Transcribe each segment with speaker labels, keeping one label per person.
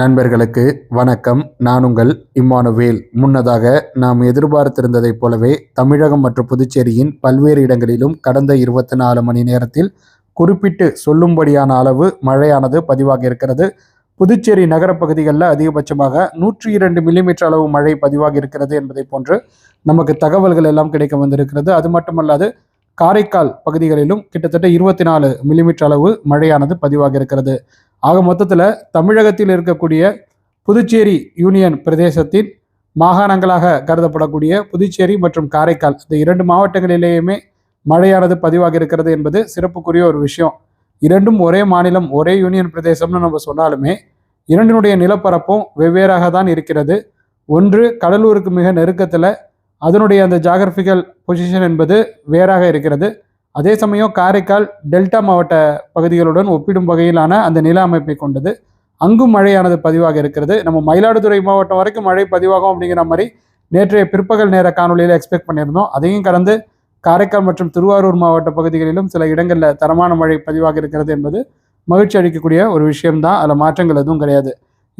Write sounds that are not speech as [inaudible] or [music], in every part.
Speaker 1: நண்பர்களுக்கு வணக்கம். நான் உங்கள் இம்மானுவேல். முன்னதாக நாம் எதிர்பார்த்திருந்ததைப் போலவே தமிழகம் மற்றும் புதுச்சேரியின் பல்வேறு இடங்களிலும் கடந்த இருபத்தி நாலு மணி நேரத்தில் குறிப்பிட்டு சொல்லும்படியான அளவு மழையானது பதிவாக இருக்கிறது. புதுச்சேரி நகரப்பகுதிகளில் அதிகபட்சமாக நூற்றி இரண்டு மில்லிமீட்டர் அளவு மழை பதிவாக இருக்கிறது என்பதை போன்று நமக்கு தகவல்கள் எல்லாம் கிடைக்க வந்திருக்கிறது. அது மட்டுமல்லாது காரைக்கால் பகுதிகளிலும் கிட்டத்தட்ட இருபத்தி நாலு மில்லிமீட்டர் அளவு மழையானது பதிவாக இருக்கிறது. ஆக மொத்தத்தில் தமிழகத்தில் இருக்கக்கூடிய புதுச்சேரி யூனியன் பிரதேசத்தின் மாகாணங்களாக கருதப்படக்கூடிய புதுச்சேரி மற்றும் காரைக்கால் இந்த இரண்டு மாவட்டங்களிலேயுமே மழையானது பதிவாக இருக்கிறது என்பது சிறப்புக்குரிய ஒரு விஷயம். இரண்டும் ஒரே மாநிலம் ஒரே யூனியன் பிரதேசம்னு நம்ம சொன்னாலுமே இரண்டினுடைய நிலப்பரப்பும் வெவ்வேறாக தான் இருக்கிறது. ஒன்று கடலூருக்கு மிக நெருக்கத்தில் அதனுடைய அந்த ஜாகிரபிக்கல் பொசிஷன் என்பது வேறாக இருக்கிறது. அதே சமயம் காரைக்கால் டெல்டா மாவட்ட பகுதிகளுடன் ஒப்பிடும் வகையிலான அந்த நில அமைப்பை கொண்டது. அங்கும் மழையானது பதிவாக இருக்கிறது. நம்ம மயிலாடுதுறை மாவட்டம் வரைக்கும் மழை பதிவாகும் அப்படிங்கிற மாதிரி நேற்றைய பிற்பகல் நேர காணொலியில் எக்ஸ்பெக்ட் பண்ணியிருந்தோம். அதையும் கடந்து காரைக்கால் மற்றும் திருவாரூர் மாவட்ட பகுதிகளிலும் சில இடங்களில் தரமான மழை பதிவாக இருக்கிறது என்பது மகிழ்ச்சி அளிக்கக்கூடிய ஒரு விஷயம்தான். அதில் மாற்றங்கள் எதுவும் கிடையாது.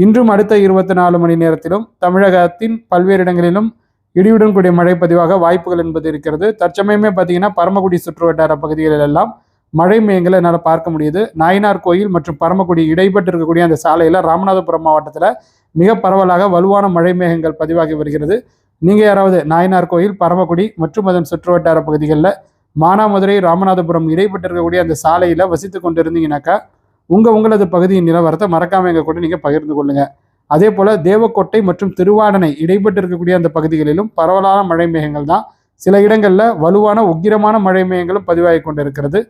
Speaker 1: இன்றும் அடுத்த இருபத்தி நாலு மணி நேரத்திலும் தமிழகத்தின் பல்வேறு இடங்களிலும் இடியுடன் கூடிய மழை பதிவாக வாய்ப்புகள் என்பது இருக்கிறது. தற்சமயமே பார்த்தீங்கன்னா பரமக்குடி சுற்றுவட்டார பகுதிகளில் எல்லாம் மழை மேயங்களை என்னால் பார்க்க முடியுது. நாயனார் கோயில் மற்றும் பரமக்குடி இடைப்பட்டு இருக்கக்கூடிய அந்த சாலையில் ராமநாதபுரம் மாவட்டத்தில் மிக பரவலாக வலுவான மழை மேகங்கள் பதிவாகி வருகிறது. நீங்கள் யாராவது நாயனார் கோயில் பரமக்குடி மற்றும் அதன் சுற்றுவட்டார பகுதிகளில் மானாமதுரை ராமநாதபுரம் இடைப்பட்டு இருக்கக்கூடிய அந்த சாலையில் வசித்து கொண்டு இருந்தீங்கன்னாக்கா உங்கள் உங்களது பகுதியின் நிலவரத்தை மறக்காமல் எங்கள் கூட நீங்கள் பகிர்ந்து கொள்ளுங்கள் அதே போல தேவக்கோட்டை மற்றும் திருவாடனை இடைப்பட்டு இருக்கக்கூடிய அந்த பகுதிகளிலும் பரவலான மழை மேகங்கள் தான் சில இடங்களில் வலுவான உக்கிரமான மழை மேகங்களும் பதிவாகி கொண்டிருக்கிறது.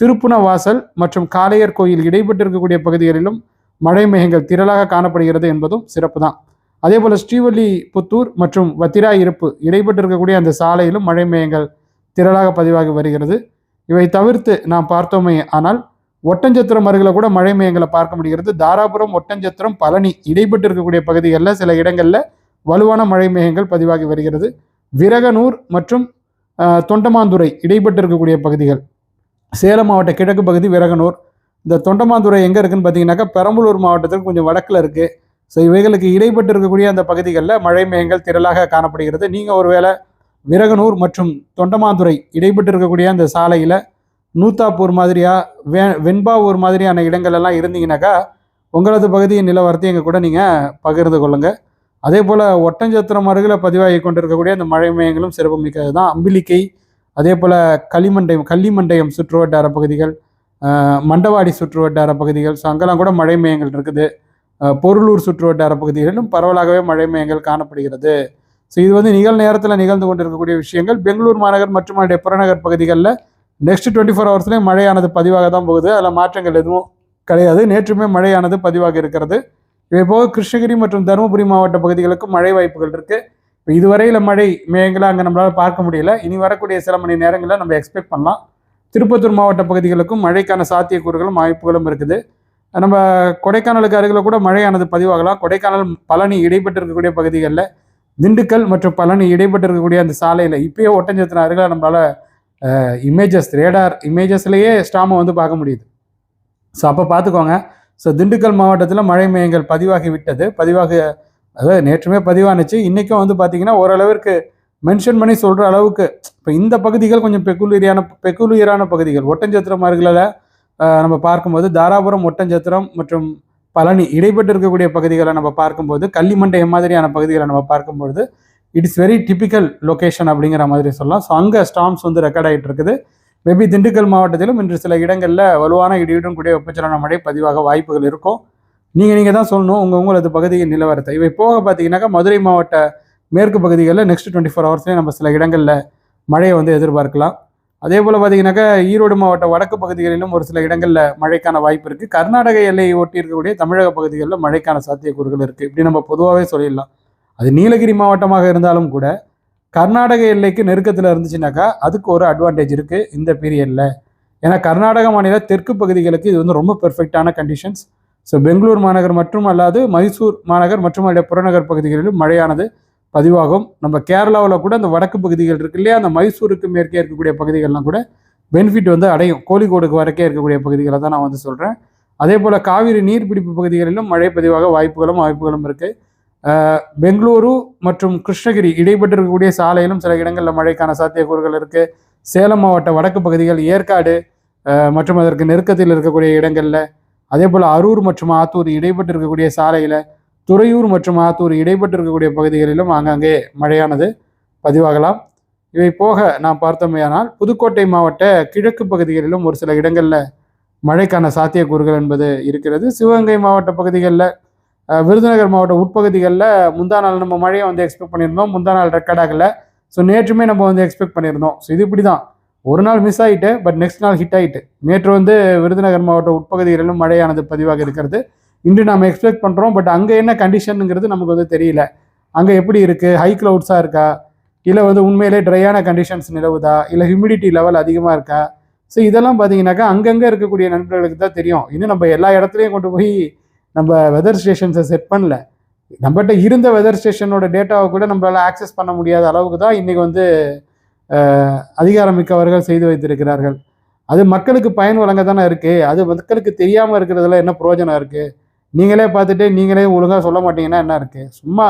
Speaker 1: திருப்புணவாசல் மற்றும் காளையர் கோயில் இடைப்பட்டு இருக்கக்கூடிய பகுதிகளிலும் மழை மேகங்கள் திரளாக காணப்படுகிறது என்பதும் சிறப்பு தான் அதே போல ஸ்ரீவல்லி புத்தூர் மற்றும் வத்திரா இருப்பு இடைப்பட்டு இருக்கக்கூடிய அந்த சாலையிலும் மழை மேகங்கள் திரளாக பதிவாகி வருகிறது. இவை தவிர்த்து நாம் பார்த்தோமே ஆனால் ஒட்டஞ்சத்திரம் அருகில் கூட மழை மேகங்களை பார்க்க முடிகிறது. தாராபுரம் ஒட்டஞ்சத்திரம் பழனி இடைப்பட்டு இருக்கக்கூடிய பகுதிகளில் சில இடங்களில் வலுவான மழை மேகங்கள் பதிவாகி வருகிறது. விரகனூர் மற்றும் தொண்டமாந்துறை இடைப்பட்டு இருக்கக்கூடிய பகுதிகள். சேலம் மாவட்ட கிழக்கு பகுதி விரகனூர். இந்த தொண்டமாந்துறை எங்கே இருக்குன்னு பார்த்தீங்கன்னாக்கா பெரம்பலூர் மாவட்டத்துக்கு கொஞ்சம் வடக்கில் இருக்குது ஸோ இவைகளுக்கு இடைப்பட்டு இருக்கக்கூடிய அந்த பகுதிகளில் மழை மேகங்கள் திரளாக காணப்படுகிறது. நீங்கள் ஒருவேளை விரகனூர் மற்றும் தொண்டமாந்துறை இடைப்பட்டு இருக்கக்கூடிய அந்த சாலையில் நூத்தாப்பூர் மாதிரியா வெ வெண்பாவூர் மாதிரியான இடங்கள் எல்லாம் இருந்தீங்கன்னாக்கா உங்களது பகுதியின் நிலவரத்தை எங்கள் கூட நீங்கள் பகிர்ந்து கொள்ளுங்கள் அதே போல் ஒட்டஞ்சத்திரம் அருகில் பதிவாகி கொண்டிருக்கக்கூடிய அந்த மழை மையங்களும் சிறப்பு மிக்கது தான் அம்பிலிக்கை அதே போல் களிமண்டயம் கள்ளிமண்டயம் சுற்றுவட்டார பகுதிகள் மண்டவாடி சுற்றுவட்டார பகுதிகள் ஸோ அங்கெல்லாம் கூட மழை மையங்கள் இருக்குது. பொருளூர் சுற்றுவட்டார பகுதிகளிலும் பரவலாகவே மழை மையங்கள் காணப்படுகிறது. ஸோ இது வந்து நிகழ் நேரத்தில் நிகழ்ந்து கொண்டிருக்கக்கூடிய விஷயங்கள். பெங்களூர் மாநகர் மற்றும் அதனுடைய புறநகர் பகுதிகளில் நெக்ஸ்ட் டுவெண்ட்டி ஃபோர் ஹவர்ஸ்லேயும் மழையானது பதிவாக தான் போகுது. அதில் மாற்றங்கள் எதுவும் கிடையாது. நேற்றுமே மழையானது பதிவாக இருக்கிறது. இவை போக கிருஷ்ணகிரி மற்றும் தருமபுரி மாவட்ட பகுதிகளுக்கும் மழை வாய்ப்புகள் இருக்குது இப்போ இதுவரையில் மழை மேகங்களை அங்கே நம்மளால் பார்க்க முடியல. இனி வரக்கூடிய சில மணி நேரங்களில் நம்ம எக்ஸ்பெக்ட் பண்ணலாம். திருப்பத்தூர் மாவட்ட பகுதிகளுக்கும் மழைக்கான சாத்தியக்கூறுகளும் வாய்ப்புகளும் இருக்குது. நம்ம கொடைக்கானலுக்கு அருகில் கூட மழையானது பதிவாகலாம். கொடைக்கானல் பழனி இடைப்பட்டு இருக்கக்கூடிய பகுதிகளில் திண்டுக்கல் மற்றும் பழனி இடைப்பட்டு இருக்கக்கூடிய அந்த சாலையில் இப்பயே ஒட்டஞ்சத்தின அருகில் நம்மளால் இமேஜஸ் ரேடார் இமேஜஸ்லேயே ஸ்டாமை வந்து பார்க்க முடியுது. ஸோ அப்போ பார்த்துக்கோங்க. ஸோ திண்டுக்கல் மாவட்டத்தில் மழை மேயங்கள் பதிவாகி விட்டது. பதிவாக அதாவது நேற்றுமே பதிவானுச்சு. இன்றைக்கும் வந்து பார்த்திங்கன்னா ஓரளவிற்கு மென்ஷன் பண்ணி சொல்கிற அளவுக்கு இப்போ இந்த பகுதிகள் கொஞ்சம் பெக்குலியரான பெக்குலியரான பகுதிகள். ஒட்டஞ்சத்திரம் அருகில் நம்ம பார்க்கும்போது தாராபுரம் ஒட்டஞ்சத்திரம் மற்றும் பழனி இடைப்பட்டு இருக்கக்கூடிய பகுதிகளை நம்ம பார்க்கும்போது கள்ளிமண்டயம் மாதிரியான பகுதிகளை நம்ம பார்க்கும்போது இட்ஸ் வெரி டிபிக்கல் லொக்கேஷன் அப்படிங்கிற மாதிரி சொல்லலாம். ஸோ அங்கே ஸ்டாம்ஸ் வந்து ரெக்கார்ட் ஆகிட்டு இருக்குது. மேபி திண்டுக்கல் மாவட்டத்திலும் இன்று சில இடங்களில் வலுவான இடியுடன் கூடிய வெப்பச்சலன மழை பதிவாக வாய்ப்புகள் இருக்கும். நீங்கள் நீங்கள் தான் சொல்லணும். உங்கள் உங்களது பகுதியின் நிலவரத்தை. இவை போக பார்த்தீங்கன்னாக்கா மதுரை மாவட்ட மேற்கு பகுதிகளில் நெக்ஸ்ட் டுவெண்ட்டி ஃபோர் ஹவர்ஸ்லேயும் நம்ம சில இடங்களில் மழையை வந்து எதிர்பார்க்கலாம். அதே போல் பார்த்தீங்கன்னாக்கா ஈரோடு மாவட்ட வடக்கு பகுதிகளிலும் ஒரு சில இடங்களில் மழைக்கான வாய்ப்பு இருக்குது கர்நாடக எல்லையை ஒட்டி இருக்கக்கூடிய தமிழக பகுதிகளில் மழைக்கான சாத்தியக்கூறுகள் இருக்குது இப்படி நம்ம பொதுவாகவே சொல்லிடலாம். அது நீலகிரி மாவட்டமாக இருந்தாலும் கூட கர்நாடக எல்லைக்கு நெருக்கத்தில் இருந்துச்சுனாக்கா அதுக்கு ஒரு அட்வான்டேஜ் இருக்குது இந்த பீரியடில் ஏன்னா கர்நாடக மாநில தெற்கு பகுதிகளுக்கு இது வந்து ரொம்ப பெர்ஃபெக்டான கண்டிஷன்ஸ் ஸோ பெங்களூர் மாநகர் மற்றும் அல்லாது மைசூர் மாநகர் மற்றும் அதோடைய புறநகர் பகுதிகளிலும் மழையானது பதிவாகும். நம்ம கேரளாவில் கூட அந்த வடக்கு பகுதிகள் இருக்கு இல்லையா? அந்த மைசூருக்கு மேற்கே இருக்கக்கூடிய பகுதிகள்லாம் கூட பெனிஃபிட் வந்து அடையும். கோழிக்கோடுக்கு வடக்கே இருக்கக்கூடிய பகுதிகளை தான் நான் வந்து சொல்கிறேன் அதே போல் காவிரி நீர்பிடிப்பு பகுதிகளிலும் மழை பதிவாக வாய்ப்புகளும் வாய்ப்புகளும் இருக்குது பெங்களூரு மற்றும் கிருஷ்ணகிரி இடைப்பட்டு இருக்கக்கூடிய சாலையிலும் சில இடங்களில் மழைக்கான சாத்தியக்கூறுகள் இருக்குது சேலம் மாவட்ட வடக்கு பகுதிகள் ஏற்காடு மற்றும் அதற்கு நெருக்கத்தில் இருக்கக்கூடிய இடங்களில் அதே போல் அரூர் மற்றும் ஆத்தூர் இடைப்பட்டு இருக்கக்கூடிய சாலையில் துறையூர் மற்றும் ஆத்தூர் இடைப்பட்டு இருக்கக்கூடிய பகுதிகளிலும் ஆங்காங்கே மழையானது பதிவாகலாம். இவை போக நாம் பார்த்தோமேயானால் புதுக்கோட்டை மாவட்ட கிழக்கு பகுதிகளிலும் ஒரு சில இடங்களில் மழைக்கான சாத்தியக்கூறுகள் என்பது இருக்கிறது. சிவகங்கை மாவட்ட பகுதிகளில் விருதுநகர் மாவட்ட உட்பகுதிகளில் முந்தா நாள் நம்ம மழையை வந்து எக்ஸ்பெக்ட் பண்ணியிருந்தோம். முந்தா நாள் ரெக்கார்ட் ஆகலை ஸோ நேற்றுமே நம்ம வந்து எக்ஸ்பெக்ட் பண்ணியிருந்தோம். ஸோ இது இப்படி தான் ஒரு நாள் மிஸ் ஆகிட்டு பட் நெக்ஸ்ட் நாள் ஹிட் ஆகிட்டு நேற்று வந்து விருதுநகர் மாவட்ட உட்பகுதிகளிலும் மழையானது பதிவாக இருக்கிறது. இன்று நாம் எக்ஸ்பெக்ட் பண்ணுறோம் பட் அங்கே என்ன கண்டிஷனுங்கிறது நமக்கு வந்து தெரியல. அங்கே எப்படி இருக்குது ஹை க்ளவுட்ஸாக இருக்கா? இல்லை வந்து உண்மையிலே ட்ரையான கண்டிஷன்ஸ் நிலவுதா? இல்லை ஹியூமிடிட்டி லெவல் அதிகமாக இருக்கா? ஸோ இதெல்லாம் பார்த்தீங்கன்னாக்கா அங்கங்கே இருக்கக்கூடிய நண்பர்களுக்கு தான் தெரியும். இன்னும் நம்ம எல்லா இடத்துலையும் கொண்டு போய் நம்ம வெதர் ஸ்டேஷன்ஸை செட் பண்ணல. நம்மகிட்ட இருந்த வெதர் ஸ்டேஷனோட டேட்டாவை கூட நம்மளால் ஆக்சஸ் பண்ண முடியாத அளவுக்கு தான் இன்றைக்கி வந்து அதிகாரம் அதிகாரமிக்கவர்கள் செய்து வைத்திருக்கிறார்கள். அது மக்களுக்கு பயன் வழங்க தானே இருக்குது அது மக்களுக்கு தெரியாமல் இருக்கிறதுல என்ன பிரயோஜனம் இருக்குது நீங்களே பார்த்துட்டு நீங்களே ஒழுங்காக சொல்ல மாட்டீங்கன்னா என்ன இருக்குது சும்மா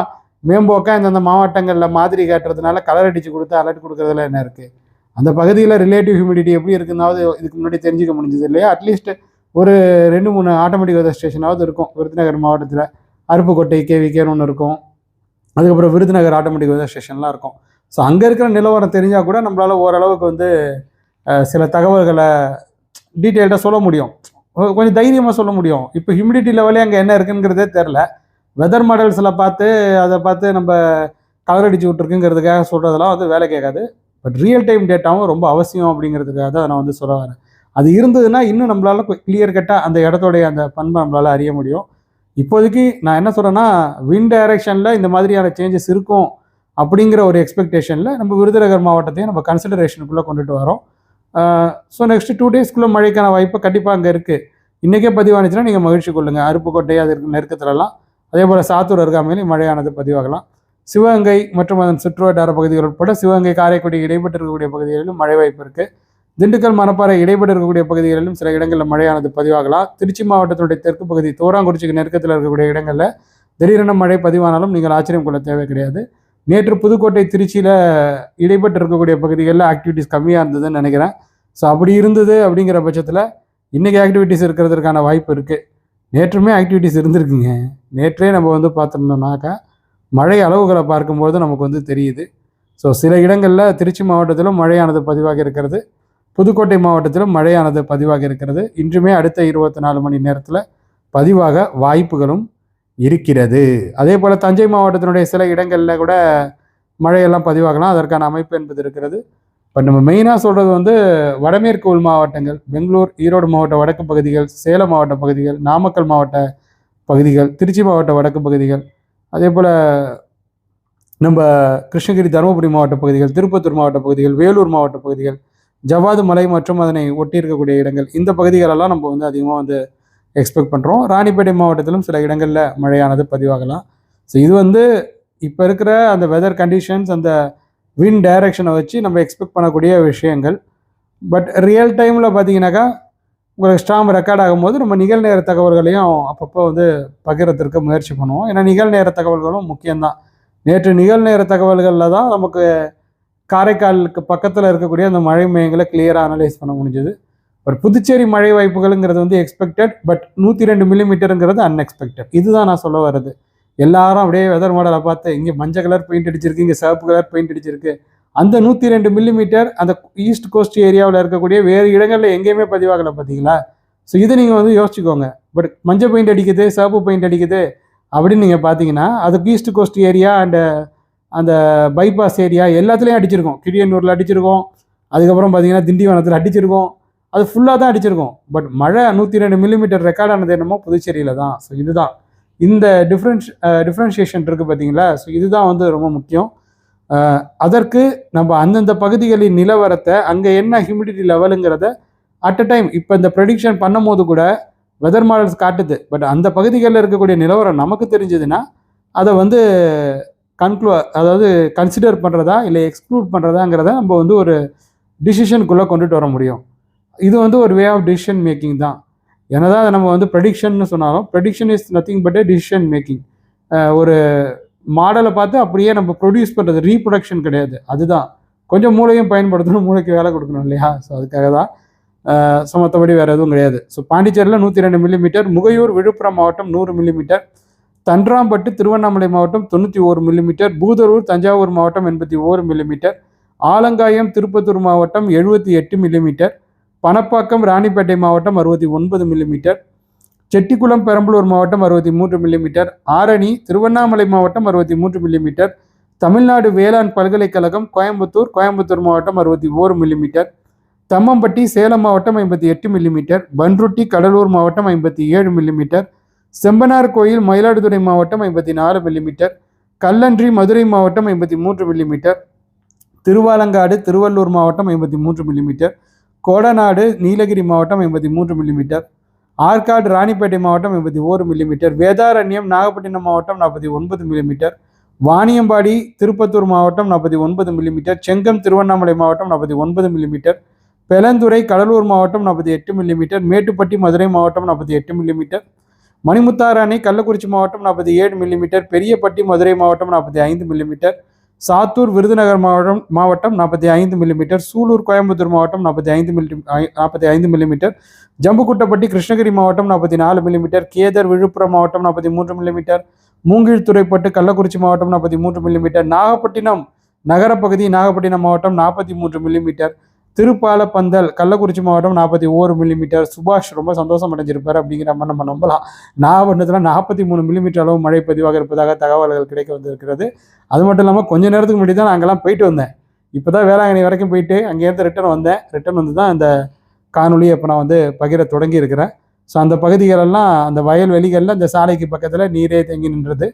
Speaker 1: மேம்போக்காக இந்தந்த மாவட்டங்களில் மாதிரி காட்டுறதுனால கலர் அடித்து கொடுத்து அலர்ட் கொடுக்கறதுல என்ன இருக்குது அந்த பகுதியில் ரிலேட்டிவ் ஹியூமிடிட்டி எப்படி இருக்குன்னாவது இதுக்கு முன்னாடி தெரிஞ்சுக்க முடிஞ்சது இல்லையா? அட்லீஸ்ட் ஒரு ரெண்டு மூணு ஆட்டோமேட்டிக் வெதர் ஸ்டேஷனாவது இருக்கும். விருதுநகர் மாவட்டத்தில். அருப்புக்கோட்டை கேவிகேன்னு ஒன்று இருக்கும். அதுக்கப்புறம் விருதுநகர் ஆட்டோமேட்டிக் வெதர் ஸ்டேஷன்லாம் இருக்கும். ஸோ அங்கே இருக்கிற நிலவரம் தெரிஞ்சால் கூட நம்மளால் ஓரளவுக்கு வந்து சில தகவல்களை டீட்டெயில்டாக சொல்ல முடியும். கொஞ்சம் தைரியமாக சொல்ல முடியும். இப்போ ஹியூமிடிட்டி லெவலே அங்கே என்ன இருக்குங்கிறதே தெரில வெதர் மாடல்ஸில் பார்த்து அதை பார்த்து நம்ம கலர் அடிச்சு விட்ருக்குங்கிறதுக்காக சொல்கிறதெல்லாம் வந்து வேலை கேட்காது. பட் ரியல் டைம் டேட்டாவும் ரொம்ப அவசியம் அப்படிங்கிறதுக்காக தான் நான் வந்து சொல்ல வரேன். அது இருந்ததுன்னா இன்னும் நம்மளால கிளியர் கட்டாக அந்த இடத்தோடைய அந்த பண்பை நம்மளால அறிய முடியும். இப்போதைக்கு நான் என்ன சொல்கிறேன்னா வின் டைரக்ஷனில் இந்த மாதிரியான சேஞ்சஸ் இருக்கும் அப்படிங்கிற ஒரு எக்ஸ்பெக்டேஷனில் நம்ம விருதுநகர் மாவட்டத்தையும் நம்ம கன்சிடரேஷனுக்குள்ளே கொண்டுட்டு வரோம். ஸோ நெக்ஸ்ட் டூ டேஸ்க்குள்ளே மழைக்கான வாய்ப்பு கண்டிப்பாக அங்கே இருக்குது இன்றைக்கே பதிவானுச்சுன்னா நீங்கள் மகிழ்ச்சி கொள்ளுங்கள் அருப்புக்கோட்டை அது நெருக்கத்துலலாம். அதே போல் சாத்தூர் அருகாமையிலும் மழையானது பதிவாகலாம். சிவகங்கை மற்றும் அதன் சுற்றுவட்டார பகுதிகள் உட்பட சிவகங்கை காரைக்குடி இடைப்பட்டு இருக்கக்கூடிய பகுதிகளிலும் மழை வாய்ப்பு இருக்குது திண்டுக்கல் மணப்பாறை இடைப்பட்டு இருக்கக்கூடிய பகுதிகளிலும் சில இடங்களில் மழையானது பதிவாகலாம் திருச்சி மாவட்டத்தினுடைய தெற்கு பகுதி தோராங்குறிச்சிக்கு நெருக்கத்தில் இருக்கக்கூடிய இடங்களில் திடீரென மழை பதிவானாலும் நீங்கள் ஆச்சரியம் கொள்ள தேவை கிடையாது. நேற்று புதுக்கோட்டை திருச்சியில் இடைப்பட்டு இருக்கக்கூடிய பகுதிகளில் ஆக்டிவிட்டிஸ் கம்மியாக இருந்ததுன்னு நினைக்கிறேன். ஸோ அப்படி இருந்தது அப்படிங்கிற பட்சத்தில் இன்றைக்கி ஆக்டிவிட்டிஸ் இருக்கிறதுக்கான வாய்ப்பு இருக்குது நேற்றுமே ஆக்டிவிட்டிஸ் இருந்திருக்குங்க. நேற்றே நம்ம வந்து பார்த்துருந்தோம்னாக்கா மழை அளவுகளை பார்க்கும்போது நமக்கு வந்து தெரியுது. ஸோ சில இடங்களில் திருச்சி மாவட்டத்திலும் மழையானது பதிவாக இருக்கிறது. புதுக்கோட்டை மாவட்டத்திலும் மழையானது பதிவாக இருக்கிறது. இன்றுமே அடுத்த இருபத்தி நாலு மணி நேரத்தில் பதிவாக வாய்ப்புகளும் இருக்கிறது. அதே போல் தஞ்சை மாவட்டத்தினுடைய சில இடங்களில் கூட மழையெல்லாம் பதிவாகலாம். அதற்கான அமைப்பு என்பது இருக்கிறது. பட் நம்ம மெயினாக சொல்கிறது வந்து வடமேற்கு உள் மாவட்டங்கள் பெங்களூர் ஈரோடு மாவட்ட வடக்கு பகுதிகள் சேலம் மாவட்ட பகுதிகள் நாமக்கல் மாவட்ட பகுதிகள் திருச்சி மாவட்ட வடக்கு பகுதிகள் அதே போல் நம்ம கிருஷ்ணகிரி தருமபுரி மாவட்ட பகுதிகள் திருப்பத்தூர் மாவட்ட பகுதிகள் வேலூர் மாவட்ட பகுதிகள் ஜவ்வாது மலை மற்றும் அதனை ஒட்டி இருக்கக்கூடிய இடங்கள் இந்த பகுதிகளெல்லாம் நம்ம வந்து அதிகமாக வந்து எக்ஸ்பெக்ட் பண்ணுறோம் ராணிப்பேட்டை மாவட்டத்திலும் சில இடங்களில் மழையானது பதிவாகலாம். ஸோ இது வந்து இப்போ இருக்கிற அந்த வெதர் கண்டிஷன்ஸ் அந்த வின் டைரக்ஷனை வச்சு நம்ம எக்ஸ்பெக்ட் பண்ணக்கூடிய விஷயங்கள். பட் ரியல் டைமில் பார்த்தீங்கன்னாக்கா உங்களுக்கு ஸ்டாம் ரெக்கார்ட் ஆகும்போது நம்ம நிகழ்நேர தகவல்களையும் அப்பப்போ வந்து பகிரத்திற்கு முயற்சி பண்ணுவோம். ஏன்னா நிகழ்நேர தகவல்களும் முக்கியம்தான். நேற்று நிகழ்நேர தகவல்களில் தான் நமக்கு காரைக்காலுக்கு பக்கத்தில் இருக்கக்கூடிய அந்த மழை மையங்களை கிளியராக அனலைஸ் பண்ண முடிஞ்சது. ஒரு புதுச்சேரி மழை வாய்ப்புகளுங்கிறது வந்து எக்ஸ்பெக்டட் பட் நூற்றி ரெண்டு மில்லிமீட்டருங்கிறது அன்எக்ஸ்பெக்டட் இதுதான் நான் சொல்ல வர்றது. எல்லாரும் அப்படியே வெதர் மாடலை பார்த்து இங்கே மஞ்சள் கலர் பெயிண்ட் அடிச்சிருக்கு இங்கே சிவப்பு கலர் பெயிண்ட் அடிச்சிருக்கு. அந்த நூற்றி ரெண்டு மில்லிமீட்டர் அந்த ஈஸ்ட் கோஸ்ட் ஏரியாவில் இருக்கக்கூடிய வேறு இடங்களில் எங்கேயுமே பதிவாகலை பார்த்தீங்களா? ஸோ இதை நீங்கள் வந்து யோசிச்சுக்கோங்க. பட் மஞ்சள் பெயிண்ட் அடிக்குது சிவப்பு பெயிண்ட் அடிக்குது அப்படின்னு நீங்கள் பார்த்தீங்கன்னா அதுக்கு ஈஸ்ட் கோஸ்ட் ஏரியா அண்டு அந்த பைபாஸ் ஏரியா எல்லாத்துலேயும் அடிச்சிருக்கோம். கிரியனூரில் அடிச்சிருக்கோம். அதுக்கப்புறம் பார்த்தீங்கன்னா திண்டிவனத்தில் அடிச்சிருக்கோம். அது ஃபுல்லாக தான் அடிச்சிருக்கோம். பட் மழை நூற்றி ரெண்டு மில்லிமீட்டர் ரெக்கார்ட் ஆனது என்னமோ புதுச்சேரியில் தான். ஸோ இதுதான். இந்த டிஃப்ரென்ஷ் டிஃப்ரென்ஷியேஷன் இருக்குது பார்த்தீங்களா ஸோ இதுதான் வந்து ரொம்ப முக்கியம். அதற்கு நம்ம அந்தந்த பகுதிகளின் நிலவரத்தை அங்கே என்ன ஹியூமிடிட்டி லெவலுங்கிறத அட் அ டைம் இப்போ இந்த ப்ரெடிக்ஷன் பண்ணும்போது கூட வெதர் மாடல்ஸ் காட்டுது. பட் அந்த பகுதிகளில் இருக்கக்கூடிய நிலவரம் நமக்கு தெரிஞ்சதுன்னா அதை வந்து கன்க்ளூ அதாவது கன்சிடர் பண்ணுறதா இல்லை எக்ஸ்க்ளூட் பண்ணுறதாங்கிறத நம்ம வந்து ஒரு டிசிஷனுக்குள்ளே கொண்டுட்டு வர முடியும். இது வந்து ஒரு வே ஆஃப் டிசிஷன் மேக்கிங் தான். என்னதான் அதை நம்ம வந்து ப்ரெடிக்ஷன்னு சொன்னாலும் prediction is nothing but a decision making ஒரு மாடலை பார்த்து அப்படியே நம்ம ப்ரொடியூஸ் பண்ணுறது ரீப்ரொடக்ஷன் கிடையாது. அதுதான். கொஞ்சம் மூளையும் பயன்படுத்தணும் மூளைக்கு வேலை கொடுக்கணும் இல்லையா? ஸோ அதுக்காக தான் சமத்தபடி மற்றபடி வேறு எதுவும் கிடையாது. ஸோ பாண்டிச்சேரியில் நூற்றி ரெண்டு மில்லிமீட்டர் முகையூர் விழுப்புரம் மாவட்டம் நூறு மில்லிமீட்டர் தன்றாம்பட்டு திருவண்ணாமலை மாவட்டம் தொண்ணூற்றி ஓரு மில்லிமீட்டர் பூதரூர் தஞ்சாவூர் மாவட்டம் எண்பத்தி ஓரு மில்லிமீட்டர் ஆலங்காயம் திருப்பத்தூர் மாவட்டம் எழுபத்தி எட்டு மில்லிமீட்டர் பணப்பாக்கம் ராணிப்பேட்டை மாவட்டம் அறுபத்தி ஒன்பது மில்லிமீட்டர் செட்டிக்குளம் பெரம்பலூர் மாவட்டம் அறுபத்தி மூன்று மில்லிமீட்டர் ஆரணி திருவண்ணாமலை மாவட்டம் அறுபத்தி மூன்று மில்லிமீட்டர் தமிழ்நாடு வேளாண் பல்கலைக்கழகம் கோயம்புத்தூர் கோயம்புத்தூர் மாவட்டம் அறுபத்தி ஓரு மில்லிமீட்டர் தம்மம்பட்டி சேலம் மாவட்டம் ஐம்பத்தி எட்டு மில்லிமீட்டர் பன்ருட்டி கடலூர் மாவட்டம் ஐம்பத்தி ஏழு மில்லிமீட்டர் செம்பனார் கோயில் மயிலாடுதுறை மாவட்டம் ஐம்பத்தி நாலு மில்லிமீட்டர் கல்லன்றி மதுரை மாவட்டம் ஐம்பத்தி மூன்று மில்லிமீட்டர் திருவாலங்காடு திருவள்ளூர் மாவட்டம் ஐம்பத்தி மூன்று மில்லிமீட்டர் கோடநாடு நீலகிரி மாவட்டம் ஐம்பத்தி மூன்று மில்லிமீட்டர் ஆற்காடு ராணிப்பேட்டை மாவட்டம் ஐம்பத்தி ஓரு மில்லிமீட்டர் வேதாரண்யம் நாகப்பட்டினம் மாவட்டம் நாற்பத்தி ஒன்பது மில்லிமீட்டர் வாணியம்பாடி திருப்பத்தூர் மாவட்டம் நாற்பத்தி ஒன்பது மில்லிமீட்டர் செங்கம் திருவண்ணாமலை மாவட்டம் நாற்பத்தி ஒன்பது மில்லிமீட்டர் பெலந்துறை கடலூர் மாவட்டம் நாற்பத்தி எட்டு மில்லிமீட்டர் மேட்டுப்பட்டி மதுரை மாவட்டம் நாற்பத்தி எட்டு மில்லிமீட்டர் மணிமுத்தாறு அணை கள்ளக்குறிச்சி மாவட்டம் நாற்பத்தி ஏழு மில்லிமீட்டர் பெரியப்பட்டி மதுரை மாவட்டம் நாற்பத்தி ஐந்து மில்லிமீட்டர் சாத்தூர் விருதுநகர் மாவட்டம் மாவட்டம் நாற்பத்தி ஐந்து மில்லிமீட்டர் சூலூர் கோயம்புத்தூர் மாவட்டம் நாற்பத்தி ஐந்து மில்லி நாற்பத்தி ஐந்து மில்லிமீட்டர் ஜம்புக்குட்டப்பட்டி கிருஷ்ணகிரி மாவட்டம் நாற்பத்தி நாலு மில்லிமீட்டர் கேதர் விழுப்புரம் மாவட்டம் நாற்பத்தி மூன்று மில்லிமீட்டர் மூங்கில் துறைப்பட்டு கள்ளக்குறிச்சி மாவட்டம் நாற்பத்தி மூன்று மில்லிமீட்டர் நாகப்பட்டினம் நகரப்பகுதி நாகப்பட்டினம் மாவட்டம் நாற்பத்தி மூன்று மில்லிமீட்டர் திருப்பாலப்பந்தல் கள்ளக்குறிச்சி மாவட்டம் நாற்பத்தி ஓரு மில்லிமீட்டர் சுபாஷ் ரொம்ப சந்தோஷம் அடைஞ்சிருப்பார் அப்படிங்கிற மாதிரி நம்ம நம்பலாம். நாகப்பட்டினத்தில் நாற்பத்தி மூணு மில்லிமீட்டர் அளவு மழை பதிவாக இருப்பதாக தகவல்கள் கிடைக்க வந்திருக்கிறது. அது மட்டும் இல்லாமல் கொஞ்ச நேரத்துக்கு முன்னாடி தான் நான் அங்கெல்லாம் போயிட்டு வந்தேன். இப்போ தான் வேளாங்கண்ணி வரைக்கும் போயிட்டு அங்கேருந்து ரிட்டர்ன் வந்தேன். ரிட்டர்ன் வந்து தான் இந்த காணொலியை இப்போ நான் வந்து பகிர தொடங்கி இருக்கிறேன். ஸோ அந்த பகுதிகளெல்லாம் அந்த வயல்வெளிகளில் அந்த சாலைக்கு பக்கத்தில் நீரே தேங்கி நின்றது.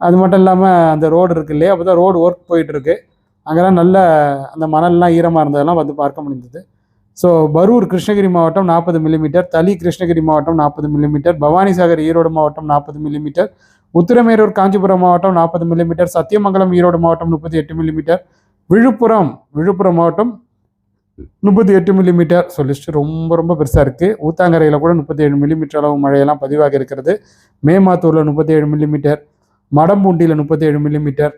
Speaker 1: அது மட்டும் இல்லாமல் அந்த ரோடு இருக்கு இல்லையா? அப்போ தான் ரோடு ஒர்க் போயிட்டுருக்கு அங்கெல்லாம் நல்ல அந்த மணல்லாம் ஈரமாக இருந்ததெல்லாம் வந்து பார்க்க முடிந்தது. ஸோ பரூர் கிருஷ்ணகிரி மாவட்டம் நாற்பது மில்லிமீட்டர் தளி கிருஷ்ணகிரி மாவட்டம் நாற்பது மில்லிமீட்டர் பவானிசாகர் ஈரோடு மாவட்டம் நாற்பது மில்லிமீட்டர் உத்திரமேரூர் காஞ்சிபுரம் மாவட்டம் நாற்பது மில்லிமீட்டர் சத்தியமங்கலம் ஈரோடு மாவட்டம் முப்பத்தி எட்டு மில்லிமீட்டர் விழுப்புரம் விழுப்புரம் மாவட்டம் முப்பத்தி எட்டு மில்லிமீட்டர் ஸோ ரொம்ப ரொம்ப பெருசாக இருக்குது ஊத்தாங்கரையில் கூட முப்பத்தி ஏழு மில்லிமீட்டர் அளவு மழையெல்லாம் பதிவாக இருக்கிறது. மேமாத்தூரில் முப்பத்தி ஏழு மில்லிமீட்டர் மடம்பூண்டியில் முப்பத்தி ஏழு மில்லிமீட்டர்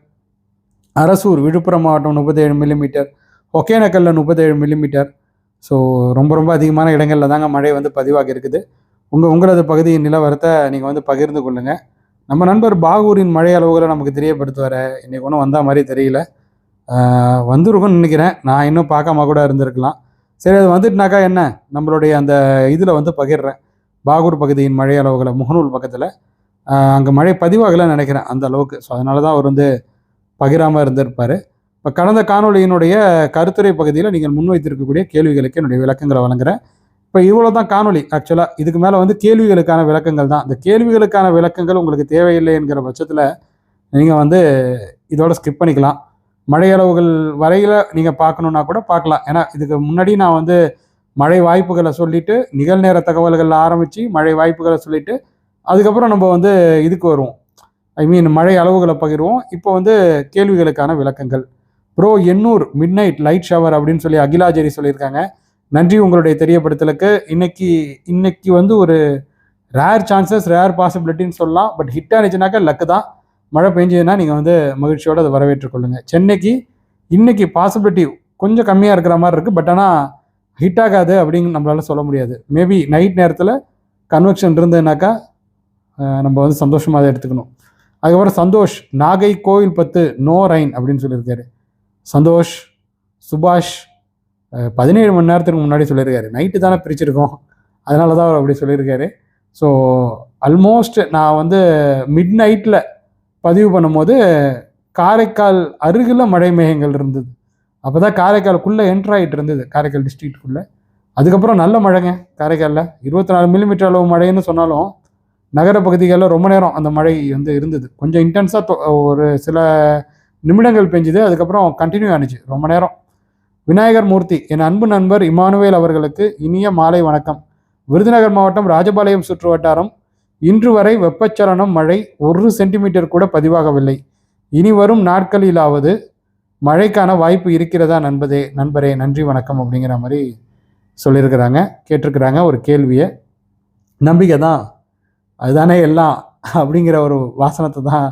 Speaker 1: அரசூர் விழுப்புரம் மாவட்டம் முப்பத்தேழு மில்லிமீட்டர் ஒகேனக்கல்லில் முப்பத்தேழு மில்லிமீட்டர் ஸோ ரொம்ப ரொம்ப அதிகமான இடங்களில் தாங்க மழை வந்து பதிவாகி இருக்குது. உங்கள் உங்களது பகுதியின் நிலவரத்தை நீங்கள் வந்து பகிர்ந்து கொள்ளுங்கள் நம்ம நண்பர் பாகூரின் மழை அளவுகளை நமக்கு தெரியப்படுத்துவார். இன்றைக்கி ஒன்றும் வந்த மாதிரி தெரியல. வந்துருக்கும்னு நினைக்கிறேன். நான் இன்னும் பார்க்காம கூட இருந்திருக்கலாம். சரி அது வந்துட்டுனாக்கா என்ன? நம்மளுடைய அந்த இதில் வந்து பகிர்றேன். பாகூர் பகுதியின் மழை அளவுகளை முகநூல் பக்கத்தில். அங்கே மழை பதிவாகலைன்னு நினைக்கிறேன் அந்த அளவுக்கு. ஸோ அதனால தான் அவர் வந்து பகிராமல் இருந்திருப்பார். இப்போ கடந்த காணொளியினுடைய கருத்துரை பகுதியில் நீங்கள் முன்வைத்திருக்கக்கூடிய கேள்விகளுக்கு என்னுடைய விளக்கங்களை வழங்குறேன். இப்போ இவ்வளோ தான் காணொளி. ஆக்சுவலாக இதுக்கு மேலே வந்து கேள்விகளுக்கான விளக்கங்கள் தான். இந்த கேள்விகளுக்கான விளக்கங்கள் உங்களுக்கு தேவையில்லை என்கிற பட்சத்தில் நீங்கள் வந்து இதோட ஸ்கிப் பண்ணிக்கலாம். மழையளவுகள் வரையில் நீங்கள் பார்க்கணுன்னா கூட பார்க்கலாம். ஏன்னா இதுக்கு முன்னாடி நான் வந்து மழை வாய்ப்புகளை சொல்லிட்டு நிகழ்நேர தகவல்கள் ஆரம்பித்து மழை வாய்ப்புகளை சொல்லிட்டு அதுக்கப்புறம் நம்ம வந்து இதுக்கு வருவோம். ஐ மீன் மழை அளவுகளை பகிர்வோம். இப்போ வந்து கேள்விகளுக்கான விளக்கங்கள். Bro Ennore midnight light shower அப்படின்னு சொல்லி அகிலாஜரி சொல்லியிருக்காங்க. நன்றி உங்களுடைய தெரியப்படுத்தலுக்கு. இன்னைக்கு இன்னைக்கு வந்து ஒரு ரேர் சான்சஸ் ரேர் பாசிபிலிட்டின்னு சொல்லலாம். பட் ஹிட் ஆனிச்சுனாக்கா லக்கு தான். மழை பெஞ்சதுன்னா நீங்கள் வந்து மகிழ்ச்சியோடு அதை வரவேற்றுக்கொள்ளுங்க சென்னைக்கு இன்னைக்கு பாசிபிலிட்டி கொஞ்சம் கம்மியாக இருக்கிற மாதிரி இருக்குது பட் ஆனால் ஹிட் ஆகாது அப்படின்னு நம்மளால சொல்ல முடியாது. மேபி நைட் நேரத்தில் கன்வெக்ஷன் இருந்ததுனாக்கா நம்ம வந்து சந்தோஷமாக அதை எடுத்துக்கணும். அதுக்கப்புறம் சந்தோஷ் நாகை கோவில் பத்து நோ ரைன் அப்படின்னு சொல்லியிருக்காரு. சந்தோஷ் சுபாஷ் பதினேழு மணி நேரத்துக்கு முன்னாடி சொல்லியிருக்காரு. நைட்டு தானே பிரிச்சிருக்கோம். அதனால தான் அவர் அப்படி சொல்லியிருக்காரு. ஸோ ஆல்மோஸ்ட் நான் வந்து மிட் நைட்டில் பதிவு பண்ணும்போது காரைக்கால் அருகில் மழை மேகங்கள் இருந்தது. அப்போ தான் காரைக்காலுக்குள்ளே என்ட்ரு ஆகிட்டு இருந்தது காரைக்கால் டிஸ்ட்ரிக்ட்குள்ளே அதுக்கப்புறம் நல்ல மழைங்க காரைக்காலில். இருபத்தி நாலு மில்லிமீட்டர் அளவு மழைன்னு சொன்னாலும் நகர பகுதிகளில் ரொம்ப நேரம் அந்த மழை வந்து இருந்தது. கொஞ்சம் இன்டென்ஸாக ஒரு சில நிமிடங்கள் பெஞ்சுது. அதுக்கப்புறம் கண்டினியூ ஆனிச்சு. ரொம்ப நேரம். விநாயகர் மூர்த்தி என் அன்பு நண்பர் இமானுவேல் அவர்களுக்கு இனிய மாலை வணக்கம். விருதுநகர் மாவட்டம் ராஜபாளையம் சுற்று வட்டாரம். இன்று வரை வெப்பச்சலனம் மழை ஒரு சென்டிமீட்டர் கூட பதிவாகவில்லை. இனி வரும் நாட்களிலாவது மழைக்கான வாய்ப்பு இருக்கிறதா நண்பதே நண்பரே? நன்றி வணக்கம் அப்படிங்கிற மாதிரி சொல்லியிருக்கிறாங்க கேட்டிருக்கிறாங்க. ஒரு கேள்வியை. நம்பிக்கை தான் அதுதானே எல்லாம் அப்படிங்கிற ஒரு வாசனத்தை தான்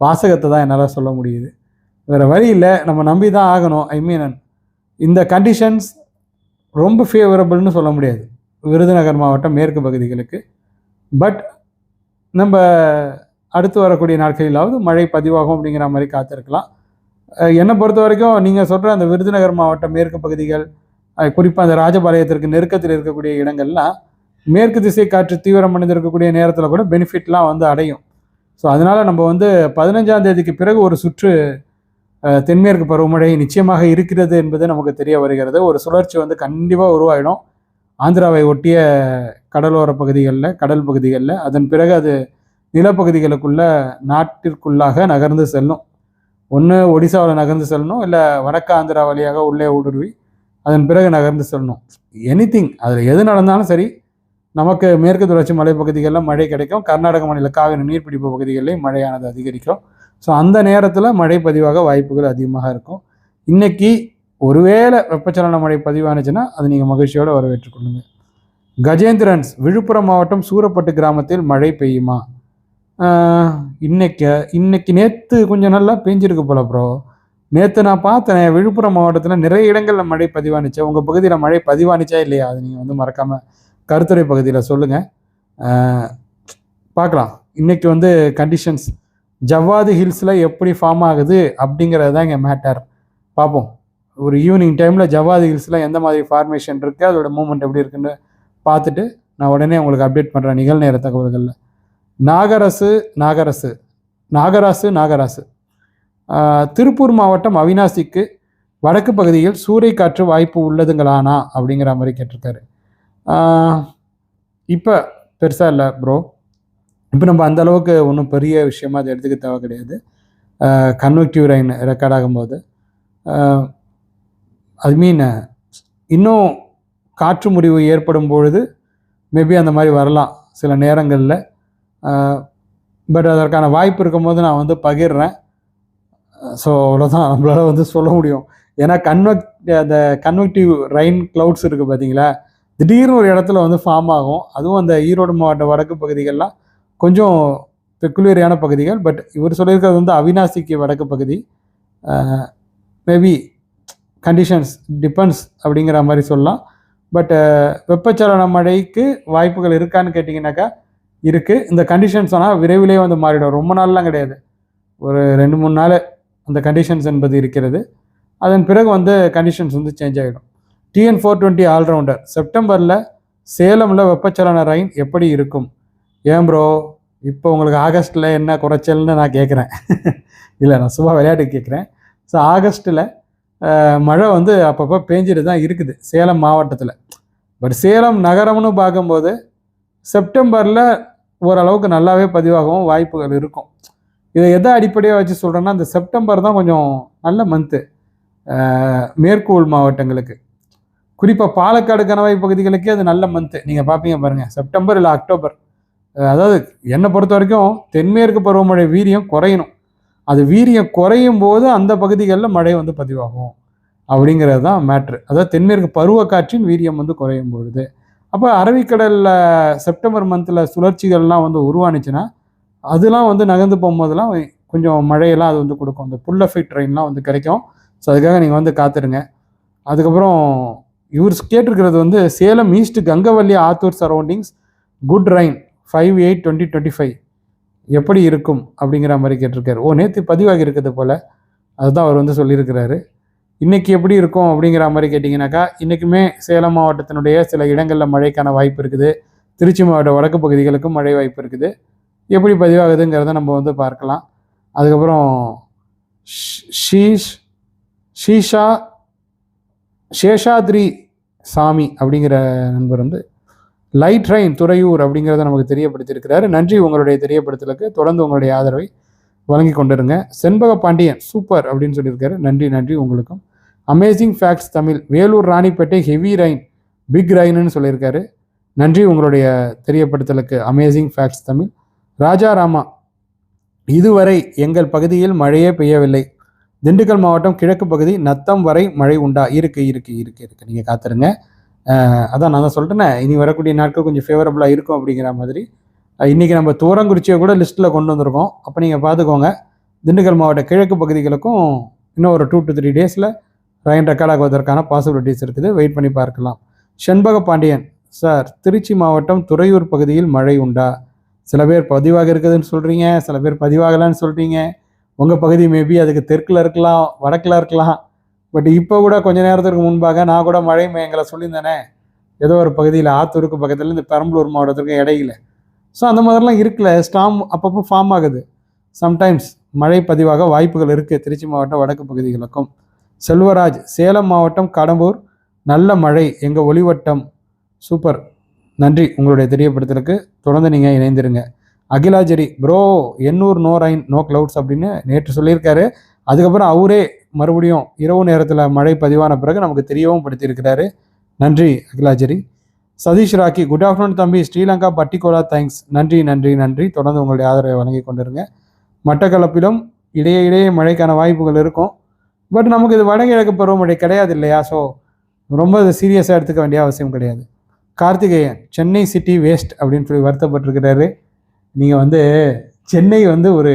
Speaker 1: வாசகத்தை தான் என்னால் சொல்ல முடியுது. வேறு வழி இல்லை நம்ம நம்பி தான் ஆகணும். ஐ மீன் இந்த கண்டிஷன்ஸ் ரொம்ப ஃபேவரபிள்னு சொல்ல முடியாது. விருதுநகர் மாவட்டம் மேற்கு பகுதிகளுக்கு. பட் நம்ம அடுத்து வரக்கூடிய நாட்களிலாவது மழை பதிவாகும் அப்படிங்கிற மாதிரி காத்திருக்கலாம். என்னை பொறுத்த வரைக்கும் நீங்கள் சொல்கிற அந்த விருதுநகர் மாவட்டம் மேற்கு பகுதிகள் குறிப்பாக அந்த ராஜபாளையத்திற்கு நெருக்கத்தில் இருக்கக்கூடிய இடங்கள்லாம் மேற்கு திசை காற்று தீவிரமடைந்திருக்கக்கூடிய நேரத்தில் கூட பெனிஃபிட்லாம் வந்து அடையும். ஸோ அதனால் நம்ம வந்து பதினஞ்சாம் தேதிக்கு பிறகு ஒரு சுற்று தென்மேற்கு பருவமழை நிச்சயமாக இருக்கிறது என்பது நமக்கு தெரிய வருகிறது. ஒரு சுழற்சி வந்து கண்டிப்பாக உருவாகிடும் ஆந்திராவை ஒட்டிய கடலோர பகுதிகளில் கடல் பகுதிகளில் அதன் பிறகு அது நிலப்பகுதிகளுக்குள்ள நாட்டிற்குள்ளாக நகர்ந்து செல்லும். ஒன்று ஒடிசாவில் நகர்ந்து செல்லணும் இல்லை வடக்கு ஆந்திரா வழியாக உள்ளே ஊடுருவி அதன் பிறகு நகர்ந்து செல்லணும். எனிதிங் அதில் எது நடந்தாலும் சரி நமக்கு மேற்கு தொடர்ச்சி மலைப்பகுதிகளில் மழை கிடைக்கும். கர்நாடக மாநில காவிரி நீர்பிடிப்பு பகுதிகளில் மழையானது அதிகரிக்கும். ஸோ அந்த நேரத்தில் மழை பதிவாக வாய்ப்புகள் அதிகமாக இருக்கும். இன்னைக்கு ஒருவேளை வெப்பச்சலன மழை பதிவானுச்சுன்னா அது நீங்கள் மகிழ்ச்சியோடு வரவேற்றுக்கொள்ளுங்க கஜேந்திரன்ஸ் விழுப்புரம் மாவட்டம் சூரப்பட்டு கிராமத்தில் மழை பெய்யுமா? ஆஹ், இன்னைக்கு இன்னைக்கு நேற்று கொஞ்சம் நல்லா பெஞ்சிருக்கு போல ப்ரோ நேற்று நான் பார்த்தேன் விழுப்புரம் மாவட்டத்தில் நிறைய இடங்களில் மழை பதிவானுச்சு. உங்கள் பகுதியில் மழை பதிவானுச்சா இல்லையா? அது நீங்கள் வந்து மறக்காமல் கருத்துரை பகுதியில் சொல்லுங்கள் பார்க்கலாம். இன்றைக்கி வந்து கண்டிஷன்ஸ் ஜவ்வாது ஹில்ஸில் எப்படி ஃபார்ம் ஆகுது அப்படிங்கிறது தான் இங்கே மேட்டர் பார்ப்போம். ஒரு ஈவினிங் டைமில் ஜவ்வாது ஹில்ஸில் எந்த மாதிரி ஃபார்மேஷன் இருக்குது அதோட மூமெண்ட் எப்படி இருக்குன்னு பார்த்துட்டு நான் உடனே உங்களுக்கு அப்டேட் பண்ணுறேன் நிகழ்நேர தகவல்களில். நாகரசு நாகரசு. நாகராசு நாகராசு. திருப்பூர் மாவட்டம் அவினாசிக்கு வடக்கு பகுதியில் சூறைக்காற்று வாய்ப்பு உள்ளதுங்களானா அப்படிங்கிற மாதிரி கேட்டிருக்காரு. இப்போ பெருசாக இல்லை ப்ரோ இப்போ நம்ம அந்த அளவுக்கு ஒன்றும் பெரிய விஷயமா அதை எடுத்துக்க தேவை கிடையாது. கன்வெக்டிவ் ரைன் ரெக்கார்ட் ஆகும்போது. ஐ மீன் இன்னும் காற்று முடிவு ஏற்படும் பொழுது மேபி அந்த மாதிரி வரலாம் சில நேரங்களில். பட் அதற்கான வாய்ப்பு இருக்கும்போது நான் வந்து பகிர்றேன். ஸோ அவ்வளோதான் நம்மளால் வந்து சொல்ல முடியும். ஏன்னா கன்வெக்ட் அந்த கன்வெக்டிவ் ரைன் க்ளவுட்ஸ் இருக்குது பார்த்தீங்களா திடீர்னு ஒரு இடத்துல வந்து ஃபார்ம் ஆகும். அதுவும் அந்த ஈரோடு மாவட்ட வடக்கு பகுதிகள்லாம் கொஞ்சம் பெக்குலியரியான பகுதிகள். பட் இவர் சொல்லியிருக்கிறது வந்து அவினாசிக்கு வடக்கு பகுதி. மேபி கண்டிஷன்ஸ் டிபெண்ட்ஸ் அப்படிங்கிற மாதிரி சொல்லலாம். பட் வெப்பச்சலன மழைக்கு வாய்ப்புகள் இருக்கான்னு கேட்டிங்கனாக்கா இருக்குது இந்த கண்டிஷன்ஸ் ஆனால் விரைவிலே வந்து மாறிடும். ரொம்ப நாள்லாம் கிடையாது. ஒரு ரெண்டு மூணு நாள் அந்த கண்டிஷன்ஸ் என்பது இருக்கிறது. அதன் பிறகு வந்து கண்டிஷன்ஸ் வந்து சேஞ்ச் ஆகிடும் டிஎன் ஃபோர் டுவெண்ட்டி ஆல்ரவுண்டர் செப்டம்பரில் சேலமில் வெப்பச்சலன ரயின் எப்படி இருக்கும்? ஏன் ப்ரோ இப்போ உங்களுக்கு ஆகஸ்ட்டில் என்ன குறைச்சல்னு நான் கேட்குறேன் [laughs] இல்லை நான் சும்மா விளையாட்டு கேட்குறேன் ஸோ ஆகஸ்ட்டில் மழை வந்து அப்பப்போ பேஞ்சிட்டு தான் இருக்குது சேலம் மாவட்டத்தில். பட் சேலம் நகரம்னு பார்க்கும்போது செப்டம்பரில் ஓரளவுக்கு நல்லாவே பதிவாகவும் வாய்ப்புகள் இருக்கும். இதை எதை அடிப்படையாக வச்சு சொல்கிறேன்னா இந்த செப்டம்பர் தான் கொஞ்சம் நல்ல மந்த்து மேற்கு மாவட்டங்களுக்கு. குறிப்பாக பாலக்காடு கணவாய் பகுதிகளுக்கே அது நல்ல மந்த்து நீங்கள் பார்ப்பீங்க பாருங்கள் செப்டம்பர் இல்லை அக்டோபர் அதாவது என்னை பொறுத்த வரைக்கும் தென்மேற்கு பருவமழை வீரியம் குறையணும். அது வீரியம் குறையும் போது அந்த பகுதிகளில் மழை வந்து பதிவாகும். அப்படிங்கிறது தான் மேட்ரு அதாவது தென்மேற்கு பருவ காற்றின் வீரியம் வந்து குறையும் பொழுது. அப்போ அரபிக்கடலில் செப்டம்பர் மந்தில் சுழற்சிகள்லாம் வந்து உருவானுச்சுன்னா அதெல்லாம் வந்து நகர்ந்து போகும்போதெல்லாம் கொஞ்சம் மழையெல்லாம் அது வந்து கொடுக்கும். அந்த புல் எஃபெக்ட் ட்ரெயின்லாம் வந்து கிடைக்கும். ஸோ அதுக்காக நீங்கள் வந்து காத்துருங்க. அதுக்கப்புறம் இவர் கேட்டிருக்கிறது வந்து Salem east Gangavalli Attur surroundings good rain five eight twenty twenty five எப்படி இருக்கும் அப்படிங்கிற மாதிரி கேட்டிருக்காரு. ஓ நேற்று பதிவாகி இருக்கிறது போல். அதுதான் அவர் வந்து சொல்லியிருக்கிறாரு. இன்றைக்கி எப்படி இருக்கும் அப்படிங்கிற மாதிரி கேட்டிங்கனாக்கா இன்றைக்குமே சேலம் மாவட்டத்தினுடைய சில இடங்களில் மழைக்கான வாய்ப்பு இருக்குது. திருச்சி மாவட்ட வடக்கு பகுதிகளுக்கும் மழை வாய்ப்பு இருக்குது. எப்படி பதிவாகுதுங்கிறத நம்ம வந்து பார்க்கலாம். அதுக்கப்புறம் ஷீஷ் ஷீஷா சேஷாத்ரி சாமி அப்படிங்கிற நண்பர் வந்து லைட் ட்ரெயின் துறையூர் அப்படிங்கிறத நமக்கு தெரியப்படுத்தியிருக்கிறாரு. நன்றி உங்களுடைய தெரியப்படுத்தலுக்கு. தொடர்ந்து உங்களுடைய ஆதரவை வழங்கி கொண்டிருங்க. செண்பக பாண்டியன் சூப்பர் அப்படின்னு சொல்லியிருக்காரு. நன்றி நன்றி உங்களுக்கும். Amazing facts Tamil Vellore Ranipet heavy rain big ரைனுன்னு சொல்லியிருக்காரு. நன்றி உங்களுடைய தெரியப்படுத்தலுக்கு. Amazing facts Tamil. ராஜா ராமா இதுவரை எங்கள் பகுதியில் மழையே பெய்யவில்லை. திண்டுக்கல் மாவட்டம் கிழக்கு பகுதி நத்தம் வரை மழை உண்டா? இருக்கு இருக்கு இருக்கு இருக்கு. நீங்கள் காத்துருங்க. அதான் நான் தான் சொல்லிட்டேன் இனி வரக்கூடிய நாட்கள் கொஞ்சம் ஃபேவரபுளாக இருக்கும் அப்படிங்கிற மாதிரி. இன்றைக்கி இன்னைக்கு நம்ம தூரங்குறிச்சியை கூட லிஸ்ட்டில் கொண்டு வந்திருக்கோம். அப்போ நீங்கள் பார்த்துக்கோங்க. திண்டுக்கல் மாவட்ட கிழக்கு பகுதிகளுக்கும் இன்னும் ஒரு டூ டு த்ரீ டேஸில் ரெயின் ரெக்கார்ட் பாசிபிலிட்டிஸ் இருக்குது. வெயிட் பண்ணி பார்க்கலாம். செண்பக பாண்டியன் சார் திருச்சி மாவட்டம் துறையூர் பகுதியில் மழை உண்டா? சில பேர் பதிவாக இருக்குதுன்னு சொல்கிறீங்க சில பேர் பதிவாகலான்னு சொல்கிறீங்க உங்கள் பகுதி மேபி அதுக்கு தெற்கில் இருக்கலாம் வடக்கில் இருக்கலாம். பட் இப்போ கூட கொஞ்ச நேரத்துக்கு முன்பாக நான் கூட மழை மையங்களை சொல்லியிருந்தேனே. ஏதோ ஒரு பகுதியில் ஆத்தூருக்கு பக்கத்தில் இந்த பெரம்பலூர் மாவட்டத்திற்கு இடையில. ஸோ அந்த மாதிரிலாம் இருக்குல்ல ஸ்டாம் அப்பப்போ ஃபார்ம் ஆகுது. சம்டைம்ஸ் மழை பதிவாக வாய்ப்புகள் இருக்குது திருச்சி மாவட்டம் வடக்கு பகுதிகளுக்கும். செல்வராஜ் சேலம் மாவட்டம் கடம்பூர். நல்ல மழை. எங்கள் ஒளிவட்டம். சூப்பர் நன்றி. உங்களுடைய தெரியப்படுத்தலுக்கு. தொடர்ந்து நீங்கள் இணைந்திருங்க. அகிலாஜரி bro Ennore no rain no clouds அப்படின்னு நேற்று சொல்லியிருக்காரு. அதுக்கப்புறம் அவரே மறுபடியும் இரவு நேரத்தில் மழை பதிவான பிறகு நமக்கு தெரியவும் படுத்தியிருக்கிறாரு. நன்றி அகிலாஜரி சதீஷ் ராக்கி குட் ஆஃப்டர்நூன் தம்பி ஸ்ரீலங்கா பட்டிகோலா தேங்க்ஸ். நன்றி நன்றி நன்றி. தொடர்ந்து உங்களுடைய ஆதரவை வழங்கி கொண்டிருங்க. மட்டக்களப்பிலும் இடையே இடையே மழைக்கான வாய்ப்புகள் இருக்கும். பட் நமக்கு இது வடகிழக்கு பருவமழை கிடையாது இல்லையா? ஸோ ரொம்ப சீரியஸாக எடுத்துக்க வேண்டிய அவசியம் கிடையாது. கார்த்திகேயன் சென்னை சிட்டி வேஸ்ட் அப்படின்னு சொல்லி வருத்தப்பட்டிருக்கிறாரு. நீங்கள் வந்து சென்னை வந்து ஒரு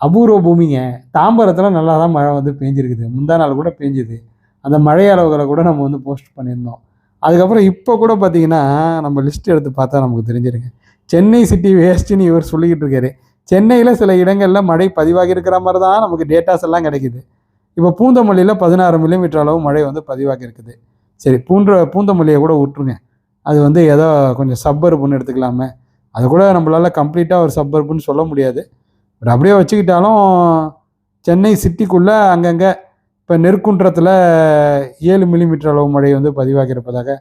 Speaker 1: அபூர்வ பூமிங்க. தாம்பரத்தில் நல்லா தான் மழை வந்து பேஞ்சிருக்குது. முந்தா நாள் கூட பேஞ்சுது. அந்த மழை அளவுகளை கூட நம்ம வந்து போஸ்ட் பண்ணியிருந்தோம். அதுக்கப்புறம் இப்போ கூட பார்த்தீங்கன்னா நம்ம லிஸ்ட் எடுத்து பார்த்தா நமக்கு தெரிஞ்சிருங்க. சென்னை சிட்டி வேஸ்ட்டுன்னு இவர் சொல்லிக்கிட்டு இருக்காரு. சென்னையில் சில இடங்களில் மழை பதிவாகி இருக்கிற மாதிரி தான் நமக்கு டேட்டாஸ் எல்லாம் கிடைக்குது. இப்போ பூந்தமல்லியில் பதினாறு மில்லிமீட்டர் அளவு மழை வந்து பதிவாகி இருக்குது. சரி பூன்ற பூந்தமல்லியை கூட விட்டுருங்க அது வந்து ஏதோ கொஞ்சம் சப்பர்புன்னு எடுத்துக்கலாமே. அது கூட நம்மளால் கம்ப்ளீட்டாக ஒரு சப்பர்புன்னு சொல்ல முடியாது. பட் அப்படியே வச்சுக்கிட்டாலும் சென்னை சிட்டிக்குள்ளே அங்கங்கே இப்போ நெற்குன்றத்தில் ஏழு மில்லிமீட்டர் அளவு மழை வந்து பதிவாகியிருப்பதாக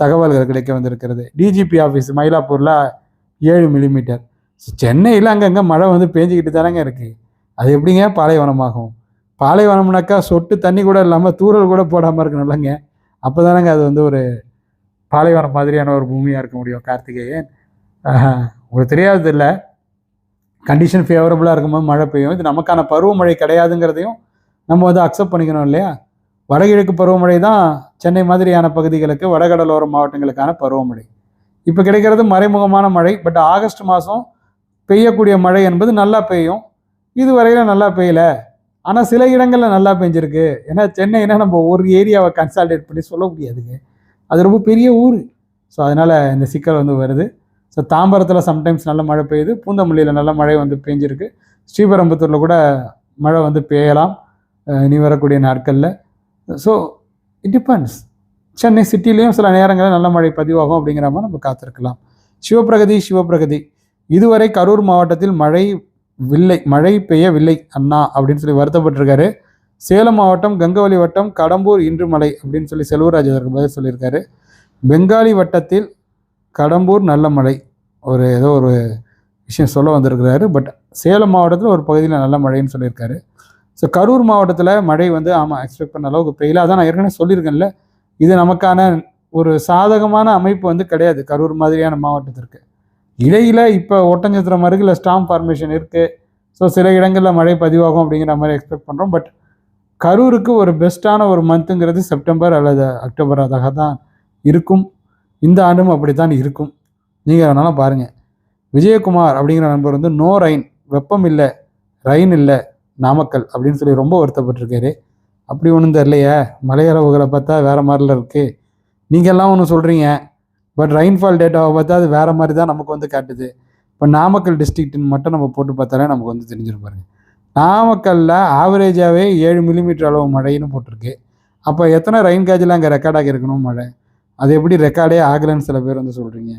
Speaker 1: தகவல்கள் கிடைக்க வந்திருக்கிறது. டிஜிபி ஆஃபீஸ் மயிலாப்பூரில் ஏழு மில்லிமீட்டர் சென்னையில் அங்கங்கே மழை வந்து பேஞ்சிக்கிட்டு தானங்க இருக்குது அது எப்படிங்க? பாலைவனமாகும். பாலைவனம்னாக்கா சொட்டு தண்ணி கூட இல்லாமல் தூறல் கூட போடாமல் இருக்கணும் இல்லைங்க அப்போ தானங்க அது வந்து ஒரு பாலைவனம் மாதிரியான ஒரு பூமியாக இருக்க முடியும் கார்த்திகேயன். உங்களுக்கு தெரியாது இல்லை கண்டிஷன் ஃபேவரபுளாக இருக்கும்போது மழை பெய்யும். இது நமக்கான பருவமழை கிடையாதுங்கிறதையும் நம்ம வந்து அக்செப்ட் பண்ணிக்கணும் இல்லையா? வடகிழக்கு பருவமழை தான் சென்னை மாதிரியான பகுதிகளுக்கு வடகடலோர மாவட்டங்களுக்கான பருவமழை. இப்போ கிடைக்கிறது மறைமுகமான மழை பட் ஆகஸ்ட் மாதம் பெய்யக்கூடிய மழை என்பது நல்லா பெய்யும். இது நல்லா பெய்யல. ஆனால் சில இடங்களில் நல்லா பெஞ்சிருக்கு. ஏன்னா சென்னைனா நம்ம ஒரு ஏரியாவை கன்சால்டேட் பண்ணி சொல்ல முடியாதுங்க. அது ரொம்ப பெரிய ஊர். ஸோ அதனால் இந்த சிக்கல் வந்து வருது. ஸோ தாம்பரத்தில் சம்டைம்ஸ் நல்ல மழை பெய்யுது. பூந்தமல்லியில் நல்ல மழை வந்து பெஞ்சிருக்கு. ஸ்ரீபெரும்புத்தூரில் கூட மழை வந்து பெய்யலாம். இனி வரக்கூடிய நாட்களில். ஸோ இட் டிபெண்ட்ஸ் சென்னை சிட்டிலையும் சில நேரங்களில் நல்ல மழை பதிவாகும் அப்படிங்கிற மாதிரி நம்ம காத்திருக்கலாம். சிவபிரகதி சிவபிரகதி இதுவரை கரூர் மாவட்டத்தில் மழை வில்லை. மழை பெய்யவில்லை அண்ணா அப்படின்னு சொல்லி வருத்தப்பட்டிருக்காரு. சேலம் மாவட்டம் கங்கவலி வட்டம் கடம்பூர் இன்று மழை அப்படின்னு சொல்லி செல்வராஜ் அதற்கு பதில் சொல்லியிருக்காரு. பெங்காலி வட்டத்தில் கடம்பூர் நல்லமழை ஒரு ஏதோ ஒரு விஷயம் சொல்ல வந்திருக்கிறாரு. பட் சேலம் மாவட்டத்தில் ஒரு பகுதியில் நல்ல மழைன்னு சொல்லியிருக்காரு. ஸோ கரூர் மாவட்டத்தில் மழை வந்து ஆமாம் எக்ஸ்பெக்ட் பண்ண அளவுக்கு பெய்யல. அதான் நான் ஏற்கனவே சொல்லியிருக்கேன்ல. இது நமக்கான ஒரு சாதகமான அமைப்பு வந்து கிடையாது கரூர் மாதிரியான மாவட்டத்திற்கு. இடையில் இப்போ ஒட்டஞ்சத்திரம் அருகில் ஸ்டாம் ஃபார்மேஷன் இருக்குது ஸோ சில இடங்களில் மழை பதிவாகும் அப்படிங்கிற மாதிரி எக்ஸ்பெக்ட் பண்ணுறோம் பட் கரூருக்கு ஒரு பெஸ்ட்டான ஒரு மந்த்துங்கிறது செப்டம்பர் அல்லது அக்டோபர் அதாக தான் இருக்கும். இந்த ஆண்டும் அப்படி தான் இருக்கும். நீங்கள் வேணாலும் பாருங்கள் விஜயகுமார் அப்படிங்கிற நண்பர் வந்து நோ ரைன் வெப்பம் இல்லை ரைன் இல்லை நாமக்கல் அப்படின்னு சொல்லி ரொம்ப வருத்தப்பட்டிருக்காரு. அப்படி ஒன்றும் தெரியலையே மலையளவுகளை பார்த்தா வேறு மாதிரில இருக்குது நீங்கள்லாம் ஒன்று சொல்கிறீங்க பட் ரெயின்ஃபால் டேட்டாவை பார்த்தா அது வேறு மாதிரி தான் நமக்கு வந்து காட்டுது. இப்போ நாமக்கல் டிஸ்ட்ரிக்ட்னு மட்டும் நம்ம போட்டு பார்த்தாலே நமக்கு வந்து தெரிஞ்சிருப்பாருங்க நாமக்கல்லில் ஆவரேஜாகவே ஏழு மில்லிமீட்டர் அளவு மழைன்னு போட்டிருக்கு. அப்போ எத்தனை ரெயின் கேஜில் அங்கே ரெக்கார்ட் ஆகியிருக்கணும் மழை? அது எப்படி ரெக்கார்டே ஆகலைன்னு சில பேர் வந்து சொல்கிறீங்க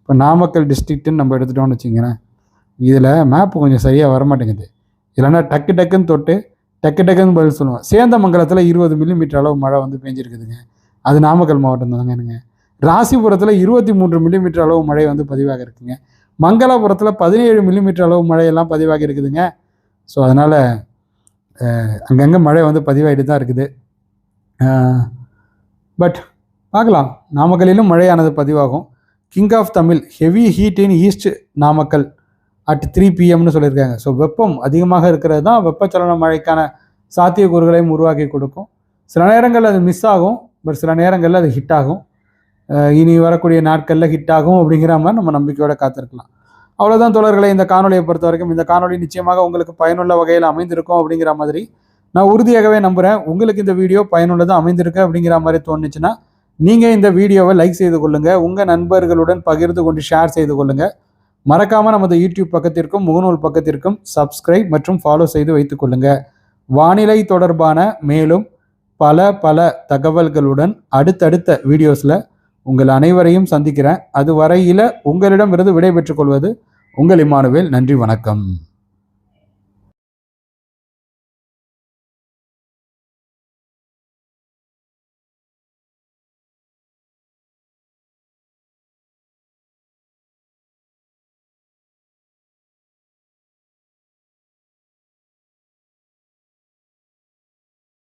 Speaker 1: இப்போ நாமக்கல் டிஸ்ட்ரிக்ட்டுன்னு நம்ம எடுத்துட்டோம்னு வச்சுக்கிறேன் இதில் மேப்பு கொஞ்சம் சரியாக வரமாட்டேங்குது. இல்லைன்னா டக்கு டக்குன்னு தொட்டு டக்கு டக்குன்னு பதில் சொல்லுவோம். சேந்தமங்கலத்தில் இருபது மில்லிமீட்டர் அளவு மழை வந்து பெஞ்சிருக்குதுங்க. அது நாமக்கல் மாவட்டம் தாங்க என்னங்க. ராசிபுரத்தில் இருபத்தி மூன்று மில்லிமீட்டர் அளவு மழை வந்து பதிவாக இருக்குங்க. மங்களபுரத்தில் பதினேழு மில்லிமீட்டர் அளவு மழையெல்லாம் பதிவாக இருக்குதுங்க. ஸோ அதனால் அங்கங்கே மழை வந்து பதிவாகிட்டு தான் இருக்குது பட் பார்க்கலாம். நாமக்கல்லிலும் மழையானது பதிவாகும். King of Tamil heavy heat in east Namakkal at three பிஎம்னு சொல்லியிருக்காங்க. ஸோ வெப்பம் அதிகமாக இருக்கிறது தான் வெப்பச்சலன மழைக்கான சாத்தியக்கூறுகளையும் உருவாக்கி கொடுக்கும். சில நேரங்களில் அது மிஸ் ஆகும். பட் சில நேரங்களில் அது ஹிட் ஆகும். இனி வரக்கூடிய நாட்களில் ஹிட் ஆகும் அப்படிங்கிற மாதிரி நம்ம நம்பிக்கையோட காத்திருக்கலாம். அவ்வளோதான் தோழர்களை இந்த காணொலியை பொறுத்த வரைக்கும் இந்த காணொலி நிச்சயமாக உங்களுக்கு பயனுள்ள வகையில் அமைந்திருக்கும் அப்படிங்கிற மாதிரி நான் உறுதியாகவே நம்புகிறேன் உங்களுக்கு இந்த வீடியோ பயனுள்ளதாக அமைந்திருக்கு அப்படிங்கிற மாதிரி தோணுச்சுன்னா நீங்கள் இந்த வீடியோவை லைக் செய்து கொள்ளுங்கள் உங்கள் நண்பர்களுடன் பகிர்ந்து கொண்டு ஷேர் செய்து கொள்ளுங்கள் மறக்காமல் நமது யூடியூப் பக்கத்திற்கும் முகநூல் பக்கத்திற்கும் சப்ஸ்கிரைப் மற்றும் ஃபாலோ செய்து வைத்துக் கொள்ளுங்கள் வானிலை தொடர்பான மேலும் பல பல தகவல்களுடன் அடுத்தடுத்த வீடியோஸில் உங்கள் அனைவரையும் சந்திக்கிறேன். அது வரையில் உங்களிடமிருந்து விடைபெற்றுக் கொள்வது உங்கள் இமானுவேல். நன்றி வணக்கம்.